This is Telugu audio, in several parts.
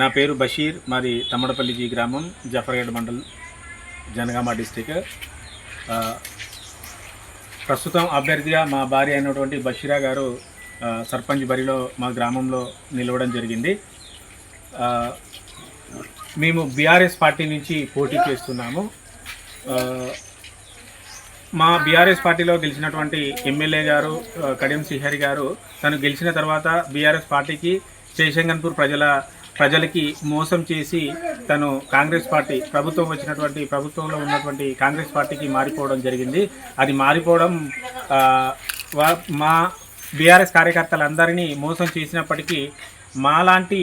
నా పేరు బషీర్ మాది తమ్మడపల్లి జీ గ్రామం జఫర్గఢ్ మండల్ జనగామ డిస్టిక్. ప్రస్తుతం అభ్యర్థిగా మా భార్య అయినటువంటి బషీరా గారు సర్పంచ్ బరిలో మా గ్రామంలో నిలవడం జరిగింది. మేము బీఆర్ఎస్ పార్టీ నుంచి పోటీ చేస్తున్నాము. మా బీఆర్ఎస్ పార్టీలో గెలిచినటువంటి ఎమ్మెల్యే గారు కడియం శ్రీహరి గారు తను గెలిచిన తర్వాత బీఆర్ఎస్ పార్టీకి శేషంగన్పూర్ ప్రజల ప్రజలకి మోసం చేసి తను కాంగ్రెస్ పార్టీ ప్రభుత్వం వచ్చినటువంటి ప్రభుత్వంలో ఉన్నటువంటి కాంగ్రెస్ పార్టీకి మారిపోవడం జరిగింది. అది మారిపోవడం మా బీఆర్ఎస్ కార్యకర్తలందరినీ మోసం చేసినప్పటికీ మాలాంటి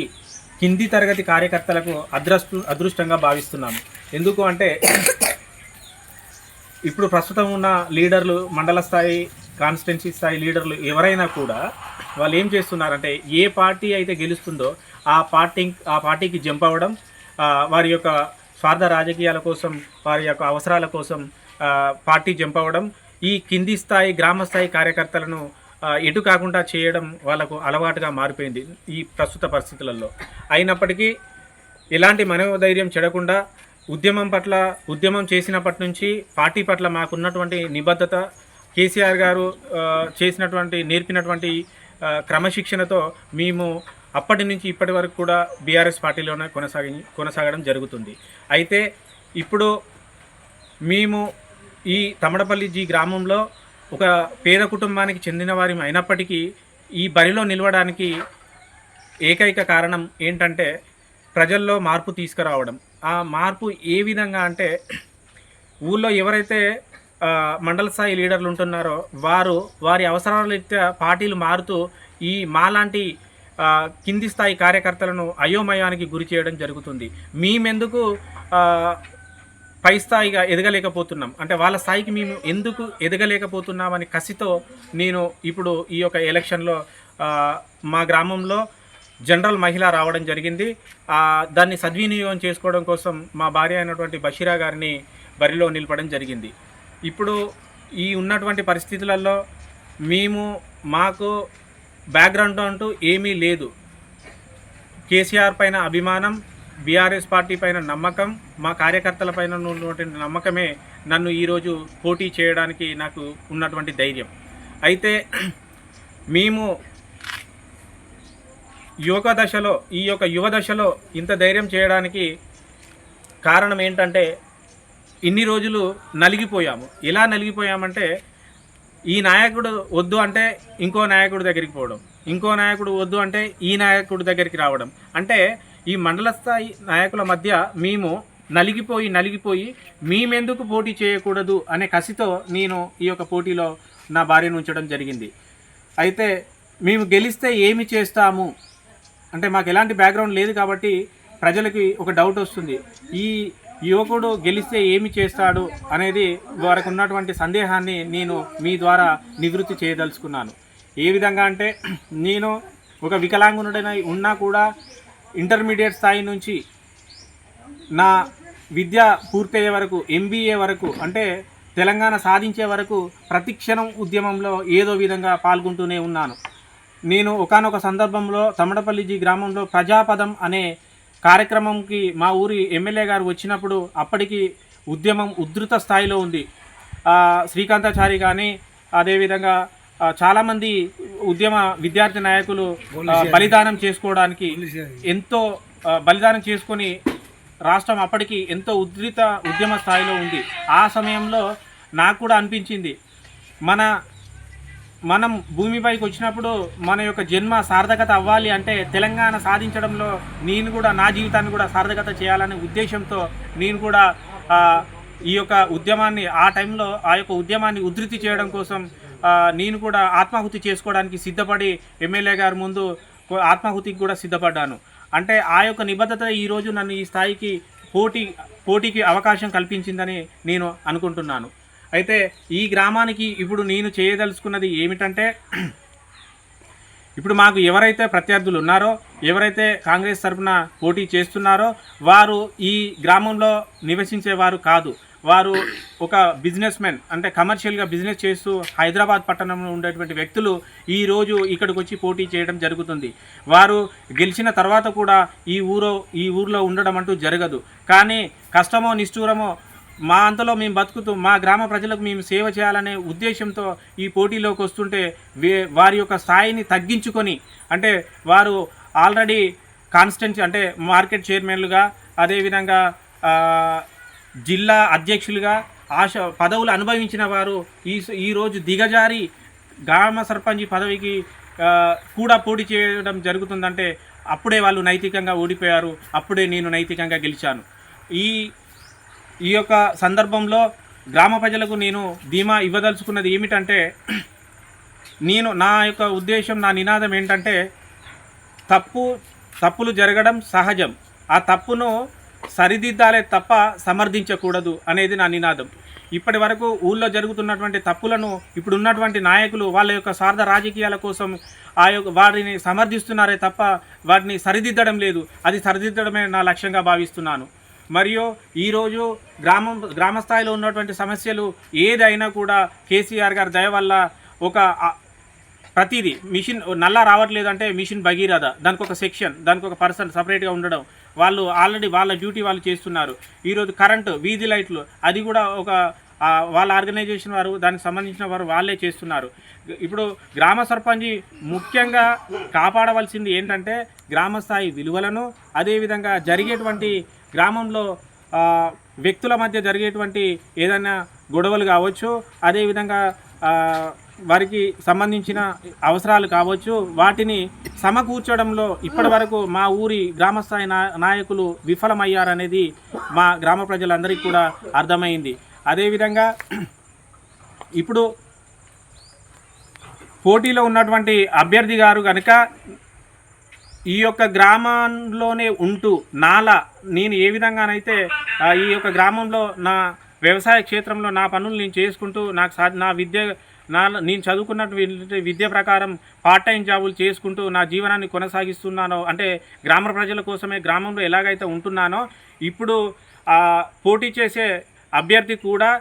కింది తరగతి కార్యకర్తలకు అదృష్ట అదృష్టంగా భావిస్తున్నాము. ఎందుకు అంటే ఇప్పుడు ప్రస్తుతం ఉన్న లీడర్లు మండల స్థాయి కాన్స్టిట్యున్సీ స్థాయి లీడర్లు ఎవరైనా కూడా వాళ్ళు ఏం చేస్తున్నారంటే ఏ పార్టీ అయితే గెలుస్తుందో ఆ పార్టీ ఆ పార్టీకి జంప్ అవ్వడం వారి యొక్క స్వార్థ రాజకీయాల కోసం వారి యొక్క అవసరాల కోసం పార్టీ జంప్ అవ్వడం ఈ కింది స్థాయి గ్రామ స్థాయి కార్యకర్తలను ఎటు కాకుండా చేయడం వాళ్ళకు అలవాటుగా మారిపోయింది ఈ ప్రస్తుత పరిస్థితులలో. అయినప్పటికీ ఎలాంటి మనోధైర్యం చెడకుండా ఉద్యమం పట్ల ఉద్యమం చేసినప్పటి నుంచి పార్టీ పట్ల మాకున్నటువంటి నిబద్ధత కేసీఆర్ గారు చేసినటువంటి నేర్పినటువంటి క్రమశిక్షణతో మేము అప్పటి నుంచి ఇప్పటి వరకు కూడా బీఆర్ఎస్ పార్టీలోనే కొనసాగి కొనసాగడం జరుగుతుంది. అయితే ఇప్పుడు మేము ఈ తమడపల్లి జీ గ్రామంలో ఒక పేద కుటుంబానికి చెందిన వారి అయినప్పటికీ ఈ బరిలో నిలవడానికి ఏకైక కారణం ఏంటంటే ప్రజల్లో మార్పు తీసుకురావడం. ఆ మార్పు ఏ విధంగా అంటే ఊళ్ళో ఎవరైతే మండల స్థాయి లీడర్లు ఉంటున్నారో వారు వారి అవసరాల పార్టీలు మారుతూ ఈ మాలాంటి కింది స్థాయి కార్యకర్తలను అయోమయానికి గురి చేయడం జరుగుతుంది. మేమెందుకు పై స్థాయిగా ఎదగలేకపోతున్నాం? అంటే వాళ్ళ స్థాయికి మేము ఎందుకు ఎదగలేకపోతున్నామని కసితో నేను ఇప్పుడు ఈ యొక్క ఎలక్షన్లో మా గ్రామంలో జనరల్ మహిళ రావడం జరిగింది. దాన్ని సద్వినియోగం చేసుకోవడం కోసం మా భార్య అయినటువంటి బషీరా గారిని బరిలో నిలపడం జరిగింది. ఇప్పుడు ఈ ఉన్నటువంటి పరిస్థితులలో మేము మాకు బ్యాక్గ్రౌండ్ అంటూ ఏమీ లేదు. కేసీఆర్ పైన అభిమానం బీఆర్ఎస్ పార్టీ పైన నమ్మకం మా కార్యకర్తల పైన ఉన్నటువంటి నమ్మకమే నన్ను ఈరోజు పోటీ చేయడానికి నాకు ఉన్నటువంటి ధైర్యం. అయితే మేము యువక దశలో ఈ యొక్క యువ దశలో ఇంత ధైర్యం చేయడానికి కారణం ఏంటంటే ఇన్ని రోజులు నలిగిపోయాము. ఎలా నలిగిపోయామంటే ఈ నాయకుడు వద్దు అంటే ఇంకో నాయకుడి దగ్గరికి పోవడం ఇంకో నాయకుడు వద్దు అంటే ఈ నాయకుడి దగ్గరికి రావడం. అంటే ఈ మండల స్థాయి నాయకుల మధ్య మేము నలిగిపోయి నలిగిపోయి మేమెందుకు పోటీ చేయకూడదు అనే కసితో నేను ఈ యొక్క పోటీలో నా భార్యను ఉంచడం జరిగింది. అయితే మేము గెలిస్తే ఏమి చేస్తాము? అంటే మాకు ఎలాంటి బ్యాక్గ్రౌండ్ లేదు కాబట్టి ప్రజలకి ఒక డౌట్ వస్తుంది. ఈ యువకుడు గెలిస్తే ఏమి చేస్తాడు అనేది వారికి ఉన్నటువంటి సందేహాన్ని నేను మీ ద్వారా నివృత్తి చేయదలుచుకున్నాను. ఏ విధంగా అంటే నేను ఒక వికలాంగునుడైన ఉన్నా కూడా ఇంటర్మీడియట్ స్థాయి నుంచి నా విద్య పూర్తయ్యే వరకు ఎంబీఏ వరకు అంటే తెలంగాణ సాధించే వరకు ప్రతిక్షణం ఉద్యమంలో ఏదో విధంగా పాల్గొంటూనే ఉన్నాను. నేను ఒకానొక సందర్భంలో తమడపల్లిజీ గ్రామంలో ప్రజాపదం అనే కార్యక్రమంకి మా ఊరి ఎమ్మెల్యే గారు వచ్చినప్పుడు అప్పటికి ఉద్యమం ఉధృత స్థాయిలో ఉంది. శ్రీకాంతాచారి కానీ అదేవిధంగా చాలామంది ఉద్యమ విద్యార్థి నాయకులు బలిదానం చేసుకోవడానికి ఎంతో బలిదానం చేసుకొని రాష్ట్రం అప్పటికి ఎంతో ఉధృత ఉద్యమ స్థాయిలో ఉంది. ఆ సమయంలో నాకు కూడా అనిపించింది. మన మనం భూమిపైకి వచ్చినప్పుడు మన యొక్క జన్మ సార్థకత అవ్వాలి అంటే తెలంగాణ సాధించడంలో నేను కూడా నా జీవితాన్ని కూడా సార్థకత చేయాలనే ఉద్దేశంతో నేను కూడా ఈ యొక్క ఉద్యమాన్ని ఆ టైంలో ఆ యొక్క ఉద్యమాన్ని ఉధృతి చేయడం కోసం నేను కూడా ఆత్మాహుతి చేసుకోవడానికి సిద్ధపడి ఎమ్మెల్యే గారి ముందు ఆత్మాహుతికి కూడా సిద్ధపడ్డాను. అంటే ఆ యొక్క నిబద్ధత ఈరోజు నన్ను ఈ స్థాయికి పోటీ పోటీకి అవకాశం కల్పించిందని నేను అనుకుంటున్నాను. అయితే ఈ గ్రామానికి ఇప్పుడు నేను చేయదలుచుకున్నది ఏమిటంటే ఇప్పుడు మాకు ఎవరైతే ప్రత్యర్థులు ఉన్నారో ఎవరైతే కాంగ్రెస్ తరఫున పోటీ చేస్తున్నారో వారు ఈ గ్రామంలో నివసించేవారు కాదు. వారు ఒక బిజినెస్ మెన్ అంటే కమర్షియల్గా బిజినెస్ చేస్తూ హైదరాబాద్ పట్టణంలో ఉండేటువంటి వ్యక్తులు ఈరోజు ఇక్కడికి వచ్చి పోటీ చేయడం జరుగుతుంది. వారు గెలిచిన తర్వాత కూడా ఈ ఊరో ఈ ఊర్లో ఉండడం అంటూ జరగదు. కానీ కష్టమో నిష్ఠూరమో మా అంతలో మేము బతుకుతూ మా గ్రామ ప్రజలకు మేము సేవ చేయాలనే ఉద్దేశంతో ఈ పోటీలోకి వస్తుంటే వే వారి యొక్క స్థాయిని తగ్గించుకొని అంటే వారు ఆల్రెడీ కాన్స్టెన్సీ అంటే మార్కెట్ చైర్మన్లుగా అదేవిధంగా జిల్లా అధ్యక్షులుగా ఆశ పదవులు అనుభవించిన వారు ఈ ఈరోజు దిగజారి గ్రామ సర్పంచ్ పదవికి కూడా పోటీ చేయడం జరుగుతుందంటే అప్పుడే వాళ్ళు నైతికంగా ఓడిపోయారు అప్పుడే నేను నైతికంగా గెలిచాను. ఈ ఈ యొక్క సందర్భంలో గ్రామ ప్రజలకు నేను ధీమా ఇవ్వదలుచుకున్నది ఏమిటంటే నేను నా యొక్క ఉద్దేశం నా నినాదం ఏంటంటే తప్పు తప్పులు జరగడం సహజం. ఆ తప్పును సరిదిద్దాలే తప్ప సమర్థించకూడదు అనేది నా నినాదం. ఇప్పటి వరకు ఊళ్ళో జరుగుతున్నటువంటి తప్పులను ఇప్పుడు ఉన్నటువంటి నాయకులు వాళ్ళ యొక్క స్వార్థ రాజకీయాల కోసం ఆ యొక్క వారిని సమర్థిస్తున్నారే తప్ప వాటిని సరిదిద్దడం లేదు. అది సరిదిద్దడమే నా లక్ష్యంగా భావిస్తున్నాను. మరియు ఈరోజు గ్రామం గ్రామ స్థాయిలో ఉన్నటువంటి సమస్యలు ఏదైనా కూడా కేసీఆర్ గారి దయ వల్ల ఒక ప్రతిదీ మిషన్ నల్లా రావట్లేదు అంటే మిషన్ భగీరథ. దానికి ఒక సెక్షన్ దానికి ఒక పర్సన్ సపరేట్గా ఉండడం. వాళ్ళు ఆల్రెడీ వాళ్ళ డ్యూటీ వాళ్ళు చేస్తున్నారు. ఈరోజు కరెంటు వీధి లైట్లు అది కూడా ఒక వాళ్ళ ఆర్గనైజేషన్ వారు దానికి సంబంధించిన వారు వాళ్ళే చేస్తున్నారు. ఇప్పుడు గ్రామ సర్పంచి ముఖ్యంగా కాపాడవలసింది ఏంటంటే గ్రామ స్థాయి విలువలను అదేవిధంగా జరిగేటువంటి గ్రామంలో వ్యక్తుల మధ్య జరిగేటువంటి ఏదైనా గొడవలు కావచ్చు అదేవిధంగా వారికి సంబంధించిన అవసరాలు కావచ్చు వాటిని సమకూర్చడంలో ఇప్పటి వరకు మా ఊరి గ్రామస్థాయి నాయకులు విఫలమయ్యారనేది మా గ్రామ ప్రజలందరికీ కూడా అర్థమైంది. అదేవిధంగా ఇప్పుడు పోటీలో ఉన్నటువంటి అభ్యర్థి గారు కనుక ఈ యొక్క గ్రామంలోనే ఉంటూ నాలా నేను ఏ విధంగానైతే ఈ యొక్క గ్రామంలో నా వ్యవసాయ క్షేత్రంలో నా పనులు నేను చేసుకుంటూ నాకు సా నా విద్య నా నేను చదువుకున్నటువంటి విద్య ప్రకారం పార్ట్ టైం జాబులు చేసుకుంటూ నా జీవనాన్ని కొనసాగిస్తున్నానో అంటే గ్రామ ప్రజల కోసమే గ్రామంలో ఎలాగైతే ఉంటున్నానో ఇప్పుడు పోటీ చేసే అభ్యర్థి కూడా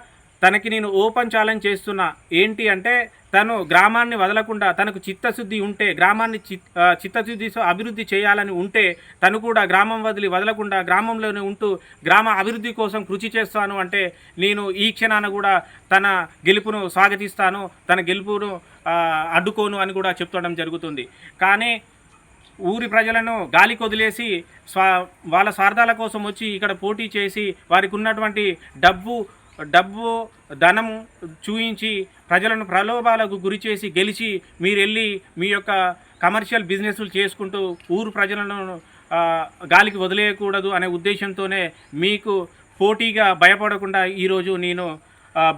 తనకి నేను ఓపెన్ ఛాలెంజ్ చేస్తున్నా. ఏంటి అంటే తను గ్రామాన్ని వదలకుండా తనకు చిత్తశుద్ధి ఉంటే గ్రామాన్ని చిత్ చిత్తశుద్ధితో అభివృద్ధి చేయాలని ఉంటే తను కూడా గ్రామం వదిలి వదలకుండా గ్రామంలోనే ఉంటూ గ్రామ అభివృద్ధి కోసం కృషి చేస్తాను అంటే నేను ఈ క్షణాన కూడా తన గెలుపును స్వాగతిస్తాను తన గెలుపును అడ్డుకోను అని కూడా చెప్తడం జరుగుతుంది. కానీ ఊరి ప్రజలను గాలి కొదిలేసి స్వా వాళ్ళ స్వార్థాల కోసం వచ్చి ఇక్కడ పోటీ చేసి వారికి ఉన్నటువంటి డబ్బు డబ్బు ధనము చూయించి ప్రజలను ప్రలోభాలకు గురి చేసి గెలిచి మీరు వెళ్ళి మీ యొక్క కమర్షియల్ బిజినెస్లు చేసుకుంటూ ఊరు ప్రజలను గాలికి వదిలేయకూడదు అనే ఉద్దేశంతోనే మీకు పోటీగా భయపడకుండా ఈరోజు నేను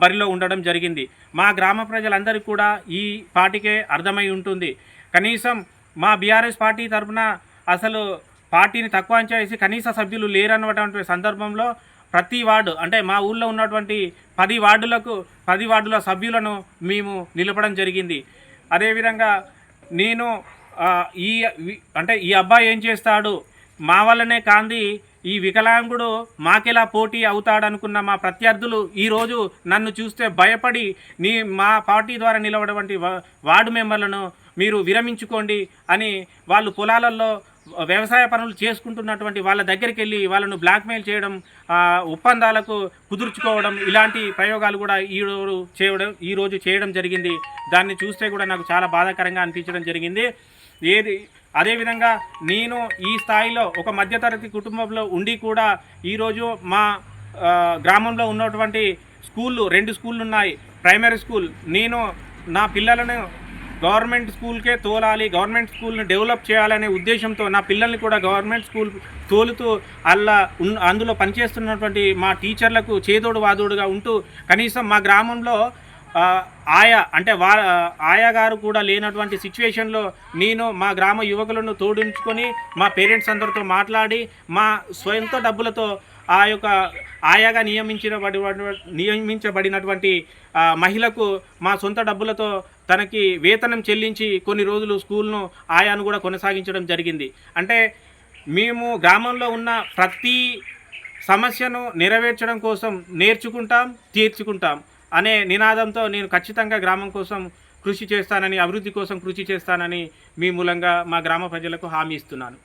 బరిలో ఉండడం జరిగింది. మా గ్రామ ప్రజలందరికీ కూడా ఈ పార్టీకే అర్థమై ఉంటుంది. కనీసం మా బీఆర్ఎస్ పార్టీ తరఫున అసలు పార్టీని తక్కువ అంచనా వేసి కనీస సభ్యులు లేరన్నటువంటి సందర్భంలో ప్రతి వార్డు అంటే మా ఊళ్ళో ఉన్నటువంటి పది వార్డులకు పది వార్డుల సభ్యులను మేము నిలపడం జరిగింది. అదేవిధంగా నేను ఈ అంటే ఈ అబ్బాయి ఏం చేస్తాడు? మా వల్లనే కాంది ఈ వికలాంగుడు మాకెలా పోటీ అవుతాడనుకున్న మా ప్రత్యర్థులు ఈరోజు నన్ను చూస్తే భయపడి నీ మా పార్టీ ద్వారా నిలబడటువంటి వార్డు మెంబర్లను మీరు విరమించుకోండి అని వాళ్ళు పొలాలలో వ్యవసాయ పనులు చేసుకుంటున్నటువంటి వాళ్ళ దగ్గరికి వెళ్ళి వాళ్ళను బ్లాక్మెయిల్ చేయడం ఒప్పందాలకు కుదుర్చుకోవడం ఇలాంటి ప్రయోగాలు కూడా ఈ రోజు చేయడం ఈ రోజు చేయడం జరిగింది. దాన్ని చూస్తే కూడా నాకు చాలా బాధాకరంగా అనిపించడం జరిగింది. ఏది అదేవిధంగా నేను ఈ స్థాయిలో ఒక మధ్యతరగతి కుటుంబంలో ఉండి కూడా ఈరోజు మా గ్రామంలో ఉన్నటువంటి స్కూళ్ళు రెండు స్కూళ్ళు ఉన్నాయి. ప్రైమరీ స్కూల్ నేను నా పిల్లలను గవర్నమెంట్ స్కూల్కే తోలాలి గవర్నమెంట్ స్కూల్ని డెవలప్ చేయాలనే ఉద్దేశంతో నా పిల్లల్ని కూడా గవర్నమెంట్ స్కూల్ తోలుతూ అలా ఉన్ అందులో పనిచేస్తున్నటువంటి మా టీచర్లకు చేదోడు వాదోడుగా ఉంటూ కనీసం మా గ్రామంలో ఆయా అంటే వా ఆయా గారు కూడా లేనటువంటి సిచ్యువేషన్లో నేను మా గ్రామ యువకులను తోడించుకొని మా పేరెంట్స్ అందరితో మాట్లాడి మా స్వయంతో డబ్బులతో ఆ యొక్క ఆయాగా నియమించబడి నియమించబడినటువంటి మహిళకు మా సొంత డబ్బులతో తనకి వేతనం చెల్లించి కొన్ని రోజులు స్కూల్ను ఆయాను కూడా కొనసాగించడం జరిగింది. అంటే మేము గ్రామంలో ఉన్న ప్రతి సమస్యను నెరవేర్చడం కోసం నేర్చుకుంటాం తీర్చుకుంటాం అనే నినాదంతో నేను ఖచ్చితంగా గ్రామం కోసం కృషి చేస్తానని అభివృద్ధి కోసం కృషి చేస్తానని మీ మూలంగా మా గ్రామ ప్రజలకు హామీ ఇస్తున్నాను.